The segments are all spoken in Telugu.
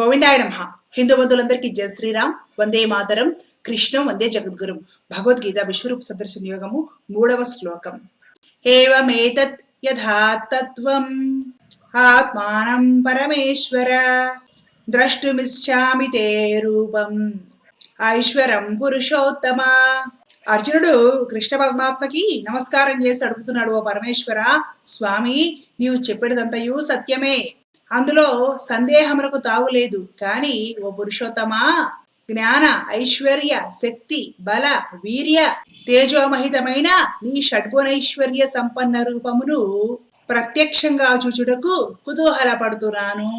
గోవిందాయ నమ. హిందూ బంధువులందరికీ జయ శ్రీరామ్. వందే మాతరం. కృష్ణం వందే జగద్గురు. భగవద్గీత విశ్వరూప సదర్శన యోగము మూడవ శ్లోకం. ఏవమేతత్ యథాతత్వం ఆత్మానం పరమేశ్వర. ద్రష్టుమిశ్చామి తే రూపం. ఐశ్వరం పురుషోత్తమ. అర్జునుడు కృష్ణ పరమాత్మకి నమస్కారం చేసి అడుగుతున్నాడు ఓ పరమేశ్వర స్వామి నీవు చెప్పేదంతయు సత్యమే. అందులో సందేహములకు తావులేదు కానీ ఓ పురుషోత్తమా జ్ఞాన ఐశ్వర్య శక్తి బల వీర్య తేజోమహితమైన నీ షడ్గుణైశ్వర్య సంపన్న రూపమును ప్రత్యక్షంగా చూచుటకు కుతూహలపడుతున్నాను.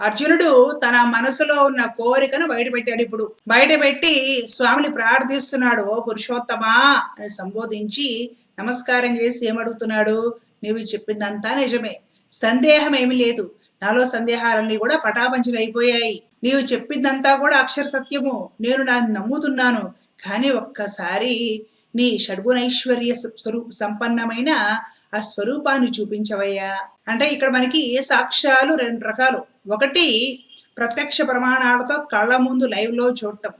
అర్జునుడు తన మనసులో ఉన్న కోరికను బయటపెట్టాడు ఇప్పుడు. బయటపెట్టి స్వామిని ప్రార్థిస్తున్నాడు ఓ పురుషోత్తమా అని సంబోధించి నమస్కారం చేసి ఏమడుగుతున్నాడు? నీవు చెప్పిందంతా నిజమే. సందేహం ఏమీ లేదు. నాలో సందేహాలన్నీ కూడా పటాపంచలు అయిపోయాయి. నీవు చెప్పిందంతా కూడా అక్షర సత్యము. నేను నా నమ్ముతున్నాను. కానీ ఒక్కసారి నీ షడ్గుణైశ్వర్య స్వరూ సంపన్నమైన ఆ స్వరూపాన్ని చూపించవయ్యా. అంటే ఇక్కడ మనకి సాక్ష్యాలు రెండు రకాలు. ఒకటి ప్రత్యక్ష ప్రమాణాలతో కళ్ళ ముందు లైవ్లో చూడటం.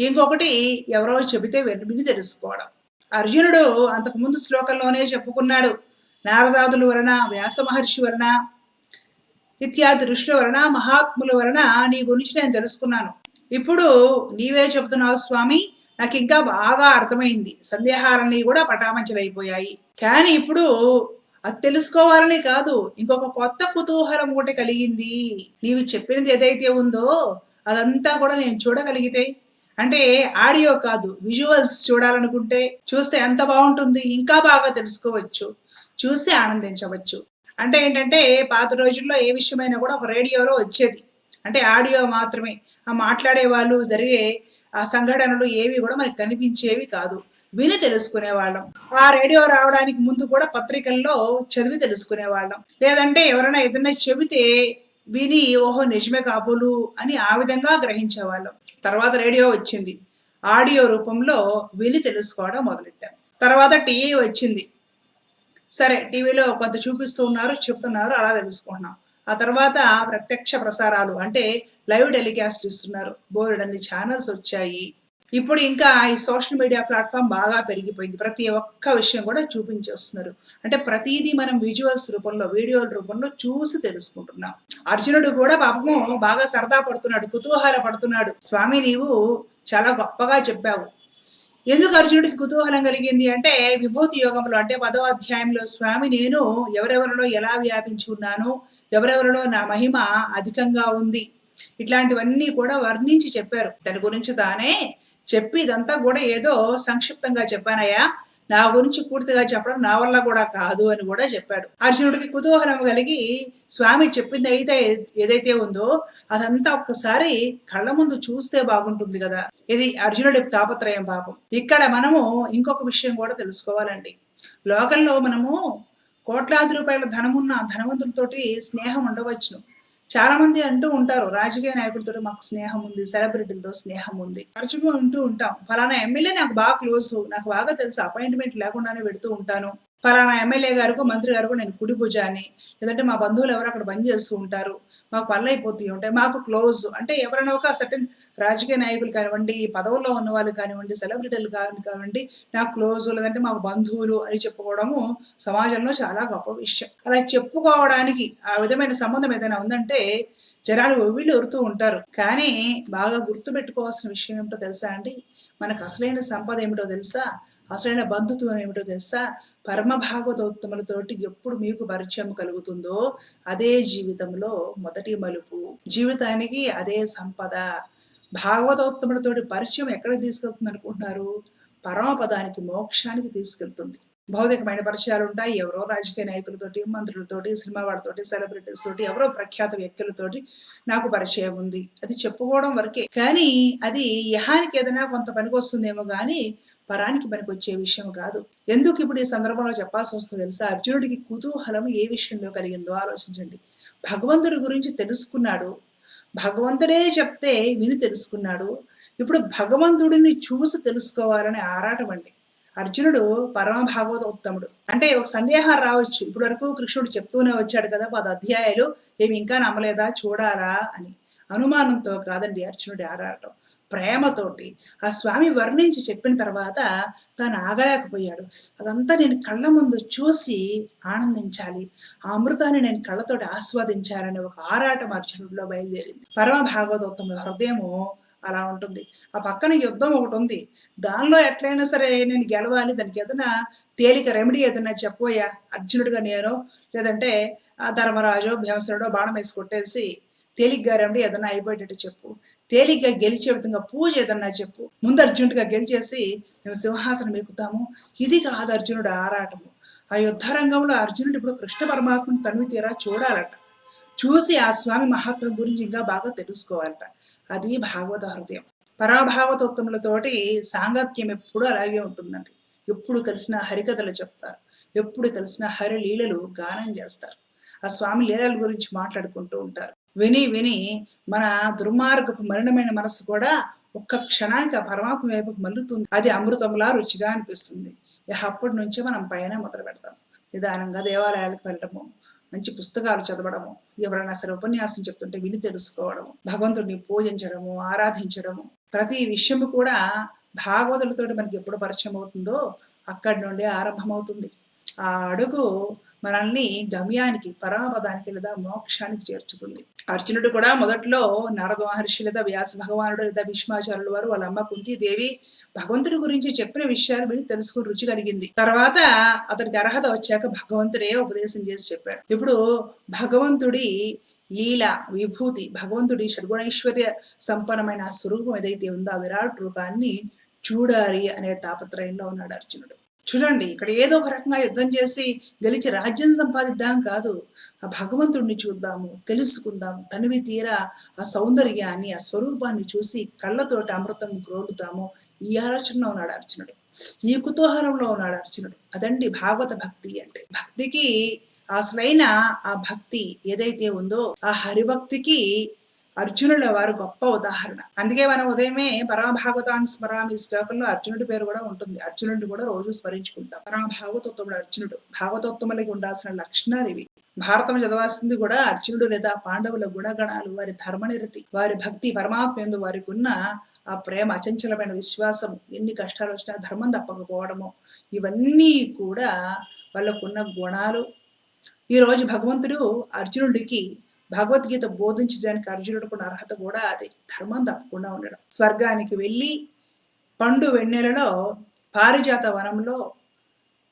ఇంకొకటి ఎవరో చెబితే విని తెలుసుకోవడం. అర్జునుడు అంతకుముందు శ్లోకంలోనే చెప్పుకున్నాడు. నారదాదుల వలన వ్యాస మహర్షి వలన ఇత్యాది ఋషుల వలన మహాత్ముల వలన నీ గురించి నేను తెలుసుకున్నాను. ఇప్పుడు నీవే చెబుతున్నావు స్వామి నాకు ఇంకా బాగా అర్థమైంది. సందేహాలన్నీ కూడా పటామంచలైపోయాయి కానీ ఇప్పుడు అది తెలుసుకోవాలని కాదు ఇంకొక కొత్త కుతూహలం ఒకటి కలిగింది. నీవు చెప్పినది ఏదైతే ఉందో అదంతా కూడా నేను చూడగలిగితే. అంటే ఆడియో కాదు విజువల్స్ చూడాలనుకుంటే చూస్తే ఎంత బాగుంటుంది ఇంకా బాగా తెలుసుకోవచ్చు చూసి ఆనందించవచ్చు. అంటే ఏంటంటే పాత రోజుల్లో ఏ విషయమైనా కూడా ఒక రేడియోలో వచ్చేది. అంటే ఆడియో మాత్రమే. ఆ మాట్లాడే వాళ్ళు జరిగే ఆ సంఘటనలు ఏవి కూడా మనకు కనిపించేవి కాదు. విని తెలుసుకునే వాళ్ళం ఆ రేడియో రావడానికి ముందు కూడా పత్రికల్లో చదివి తెలుసుకునే వాళ్ళం లేదంటే ఎవరైనా ఏదైనా చెబితే విని ఓహో నిజమే కాబోలు అని ఆ విధంగా గ్రహించేవాళ్ళం. తర్వాత రేడియో వచ్చింది. ఆడియో రూపంలో విని తెలుసుకోవడం మొదలెట్టాం. తర్వాత టీవీ వచ్చింది. సరే టీవీలో కొంత చూపిస్తూ ఉన్నారు చెప్తున్నారు అలా తెలుసుకుంటున్నాం. ఆ తర్వాత ప్రత్యక్ష ప్రసారాలు అంటే లైవ్ టెలికాస్ట్ ఇస్తున్నారు. బోర్డు అన్ని ఛానల్స్ వచ్చాయి. ఇప్పుడు ఇంకా ఈ సోషల్ మీడియా ప్లాట్ఫామ్ బాగా పెరిగిపోయింది. ప్రతి ఒక్క విషయం కూడా చూపించేస్తున్నారు. అంటే ప్రతిదీ మనం విజువల్స్ రూపంలో వీడియోల రూపంలో చూసి తెలుసుకుంటున్నాం. అర్జునుడు కూడా పాపము బాగా సరదా పడుతున్నాడు కుతూహల పడుతున్నాడు స్వామి నీవు చాలా గొప్పగా చెప్పావు. ఎందుకు అర్జునుడికి కుతూహలం కలిగింది అంటే విభూతి యోగంలో అంటే పదో అధ్యాయంలో స్వామి నేను ఎవరెవరిలో ఎలా వ్యాపించి ఉన్నాను ఎవరెవరిలో నా మహిమ అధికంగా ఉంది? ఇట్లాంటివన్నీ కూడా వర్ణించి చెప్పారు. దాని గురించి తానే చెప్పి ఇదంతా కూడా ఏదో సంక్షిప్తంగా చెప్పానయ్యా. నా గురించి పూర్తిగా చెప్పడం నా వల్ల కూడా కాదు అని కూడా చెప్పాడు. అర్జునుడికి కుతూహలం కలిగి స్వామి చెప్పింది అయితే ఏదైతే ఉందో అదంతా ఒక్కసారి కళ్ళ ముందు చూస్తే బాగుంటుంది కదా. ఇది అర్జునుడి తాపత్రయం పాపం. ఇక్కడ మనము ఇంకొక విషయం కూడా తెలుసుకోవాలండి. లోకల్లో మనము కోట్లాది రూపాయల ధనమున్న ధనవంతులతోటి స్నేహం ఉండవచ్చును. చాలా మంది అంటూ ఉంటారు రాజకీయ నాయకులతో మాకు స్నేహం ఉంది సెలబ్రిటీలతో స్నేహం ఉంది. తరచుగా ఉంటూ ఉంటాం. ఫలానా ఎమ్మెల్యే నాకు బాగా క్లోజ్ నాకు బాగా తెలుసు అపాయింట్మెంట్ లేకుండానే పెడుతూ ఉంటాను. ఫలానా ఎమ్మెల్యే గారికి మంత్రి గారికి నేను కుడి భుజాన్ని లేదంటే మా బంధువులు ఎవరు అక్కడ బంద్ చేస్తూ ఉంటారు. మాకు పనులు అయిపోతూ ఉంటాయి. మాకు క్లోజ్. అంటే ఎవరైనా ఒక సర్టన్ రాజకీయ నాయకులు కానివ్వండి పదవుల్లో ఉన్న వాళ్ళు కానివ్వండి సెలబ్రిటీలు కానివ్వండి నాకు క్లోజ్ లేదంటే మాకు బంధువులు అని చెప్పుకోవడము సమాజంలో చాలా గొప్ప విషయం. అలా చెప్పుకోవడానికి ఆ విధమైన సంబంధం ఏదైనా ఉందంటే జనాలు ఒవ్విళ్ళు ఉరుతూ ఉంటారు. కానీ బాగా గుర్తు పెట్టుకోవాల్సిన విషయం ఏమిటో తెలుసా అండి? మనకు అసలైన సంపద ఏమిటో తెలుసా? అసలైన బంధుత్వం ఏమిటో తెలుసా? పరమ భాగవతోత్తములతోటి ఎప్పుడు మీకు పరిచయం కలుగుతుందో అదే జీవితంలో మొదటి మలుపు. జీవితానికి అదే సంపద. భాగవతోత్తములతోటి పరిచయం ఎక్కడికి తీసుకెళ్తుంది అనుకుంటున్నారు? పరమపదానికి మోక్షానికి తీసుకెళ్తుంది. భౌతికమైన పరిచయాలు ఉంటాయి. ఎవరో రాజకీయ నాయకులతోటి మంత్రులతోటి సినిమా వాళ్ళతోటి సెలబ్రిటీస్ తోటి ఎవరో ప్రఖ్యాత వ్యక్తులతోటి నాకు పరిచయం ఉంది. అది చెప్పుకోవడం వరకే. కానీ అది యహానికి ఏదైనా కొంత పనికి వస్తుందేమో కానీ పరానికి పనికొచ్చే విషయం కాదు. ఎందుకు ఇప్పుడు ఈ సందర్భంలో చెప్పాల్సి వస్తుందో తెలుసా? అర్జునుడికి కుతూహలం ఏ విషయంలో కలిగిందో ఆలోచించండి. భగవంతుడి గురించి తెలుసుకున్నాడు. భగవంతుడే చెప్తే విని తెలుసుకున్నాడు. ఇప్పుడు భగవంతుడిని చూసి తెలుసుకోవాలని ఆరాటం అండి. అర్జునుడు పరమ భాగవత ఉత్తముడు అంటే ఒక సందేహం రావచ్చు. ఇప్పటి వరకు కృష్ణుడు చెప్తూనే వచ్చాడు కదా పది అధ్యాయాలు. ఏమి ఇంకా నమ్మలేదా? చూడాలా అని. అనుమానంతో కాదండి అర్జునుడి ఆరాటం. ప్రేమతోటి ఆ స్వామి వర్ణించి చెప్పిన తర్వాత తాను ఆగలేకపోయాడు. అదంతా నేను కళ్ళ ముందు చూసి ఆనందించాలి. ఆ అమృతాన్ని నేను కళ్ళతోటి ఆస్వాదించాలని ఒక ఆరాటం అర్జునుడిలో బయలుదేరింది. పరమ భాగవతోత్తముల హృదయము అలా ఉంటుంది. ఆ పక్కన యుద్ధం ఒకటి ఉంది. దానిలో ఎట్లయినా సరే నేను గెలవాలి. దానికి ఏదైనా తేలిక రెమెడీ ఏదైనా చెప్పబోయా అర్జునుడిగా నేను లేదంటే ఆ ధర్మరాజు భీమసరుడో బాణం వేసి కొట్టేసి తేలిగ్గా రండి ఏదైనా అయిపోయేటట్టు చెప్పు. తేలిగ్గా గెలిచే విధంగా పూజ ఏదన్నా చెప్పు. ముందు అర్జునుడిగా గెలిచేసి మేము సింహాసనం ఎక్కుతాము. ఇది కాదు అర్జునుడు ఆరాటము. ఆ యుద్ధ రంగంలో అర్జునుడు ఇప్పుడు కృష్ణ పరమాత్మను తనివి తీరా చూడాలట. చూసి ఆ స్వామి మహాత్మ గురించి ఇంకా బాగా తెలుసుకోవాలట. అది భాగవత హృదయం. పరాభాగవతోత్తములతోటి సాంగత్యం ఎప్పుడు అలాగే ఉంటుందండి. ఎప్పుడు కలిసిన హరికథలు చెప్తారు. ఎప్పుడు కలిసిన హరి లీలలు గానం చేస్తారు. ఆ స్వామి లీలల గురించి మాట్లాడుకుంటూ ఉంటారు. విని విని మన దుర్మార్గపు మరణమైన మనసు కూడా ఒక్క క్షణానికి ఆ పరమాత్మ వైపుకు మల్లుతుంది. అది అమృతంలా రుచిగా అనిపిస్తుంది. ఇక అప్పటి నుంచే మనం పైన మొదలు పెడతాం. నిదానంగా దేవాలయాలకు వెళ్ళటము మంచి పుస్తకాలు చదవడము ఎవరైనా సరే ఉపన్యాసం చెప్తుంటే విని తెలుసుకోవడము భగవంతుడిని పూజించడము ఆరాధించడము. ప్రతి విషయము కూడా భాగవతులతో మనకి ఎప్పుడు పరిచయం అవుతుందో అక్కడి నుండి ఆరంభమవుతుంది. ఆ అడుగు మనల్ని గమ్యానికి పరాపదానికి లేదా మోక్షానికి చేర్చుతుంది. అర్జునుడు కూడా మొదట్లో నారద మహర్షి లేదా వ్యాస భగవానుడు లేదా భీష్మాచార్యుల వారు వాళ్ళ అమ్మ కుంతీదేవి భగవంతుడి గురించి చెప్పిన విషయాలు విని తెలుసుకుని రుచి కలిగింది. తర్వాత అతడికి అర్హత వచ్చాక భగవంతుడే ఉపదేశం చేసి చెప్పాడు. ఇప్పుడు భగవంతుడి లీల విభూతి భగవంతుడి షడ్గుణైశ్వర్య సంపన్నమైన స్వరూపం ఏదైతే ఉందో ఆ విరాట్ రూపాన్ని చూడాలి అనే తాపత్రయంలో ఉన్నాడు అర్జునుడు. చూడండి ఇక్కడ ఏదో ఒక రకంగా యుద్ధం చేసి గెలిచి రాజ్యం సంపాదిద్దాం కాదు. ఆ భగవంతుడిని చూద్దాము తెలుసుకుందాము. తనివి తీరా ఆ సౌందర్యాన్ని ఆ స్వరూపాన్ని చూసి కళ్ళతోటి అమృతం గ్రోలుతాము ఈ ఆలోచనలో ఉన్నాడు అర్జునుడు. ఈ కుతూహలంలో ఉన్నాడు అర్జునుడు. అదండి భాగవత భక్తి అంటే. భక్తికి అసలైన ఆ భక్తి ఏదైతే ఉందో ఆ హరిభక్తికి అర్జునుల వారు గొప్ప ఉదాహరణ. అందుకే మనం ఉదయమే పరమ స్మరామి శ్లోకంలో అర్జునుడి పేరు కూడా ఉంటుంది. అర్జునుడిని కూడా రోజు స్మరించుకుంటాం. పరమభాగవతోత్తముడు అర్జునుడు. భాగవతోత్తములకి ఉండాల్సిన లక్షణాలు ఇవి. భారతం చదవాల్సింది కూడా అర్జునుడు లేదా పాండవుల గుణగణాలు వారి ధర్మనిరతి వారి భక్తి పరమాత్మందు వారికి ఉన్న ఆ ప్రేమ అచంచలమైన విశ్వాసం ఎన్ని కష్టాలు వచ్చినా ధర్మం తప్పకపోవడము ఇవన్నీ కూడా వాళ్ళకున్న గుణాలు. ఈ రోజు భగవంతుడు అర్జునుడికి భగవద్గీత బోధించడానికి అర్జునుడికున్న అర్హత కూడా అది. ధర్మం తప్పకుండా ఉండడం. స్వర్గానికి వెళ్ళి పండు వెన్నెలలో పారిజాత వనంలో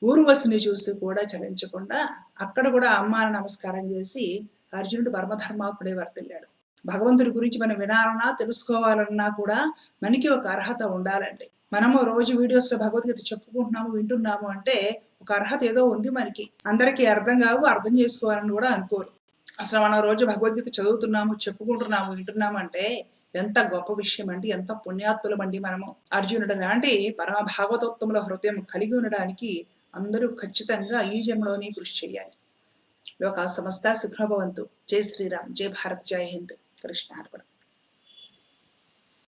ఊర్వశిని చూసి కూడా చలించకుండా అక్కడ కూడా అమ్మాని నమస్కారం చేసి అర్జునుడు పరమధర్మాత్ముడే వర్తిల్లాడు. భగవంతుడి గురించి మనం వినాలన్నా తెలుసుకోవాలన్నా కూడా మనకి ఒక అర్హత ఉండాలండి. మనము రోజు వీడియోస్లో భగవద్గీత చెప్పుకుంటున్నాము వింటున్నాము అంటే ఒక అర్హత ఏదో ఉంది మనకి. అందరికీ అర్థం కావు అర్థం చేసుకోవాలని కూడా అనుకోరు. అసలు మనం రోజు భగవద్గీత చదువుతున్నాము చెప్పుకుంటున్నాము వింటున్నాము అంటే ఎంత గొప్ప విషయం అండి ఎంత పుణ్యాత్ములం అండి మనము. అర్జునుడు లాంటి పరమ భాగవతోత్తముల హృదయం కలిగి ఉండడానికి అందరూ ఖచ్చితంగా ఈ జన్మలోనే కృషి చేయాలి. లోక సమస్త సుఖభవంతు. జై శ్రీరామ్. జై భారత్. జై హింద్. కృష్ణ అర్పణ.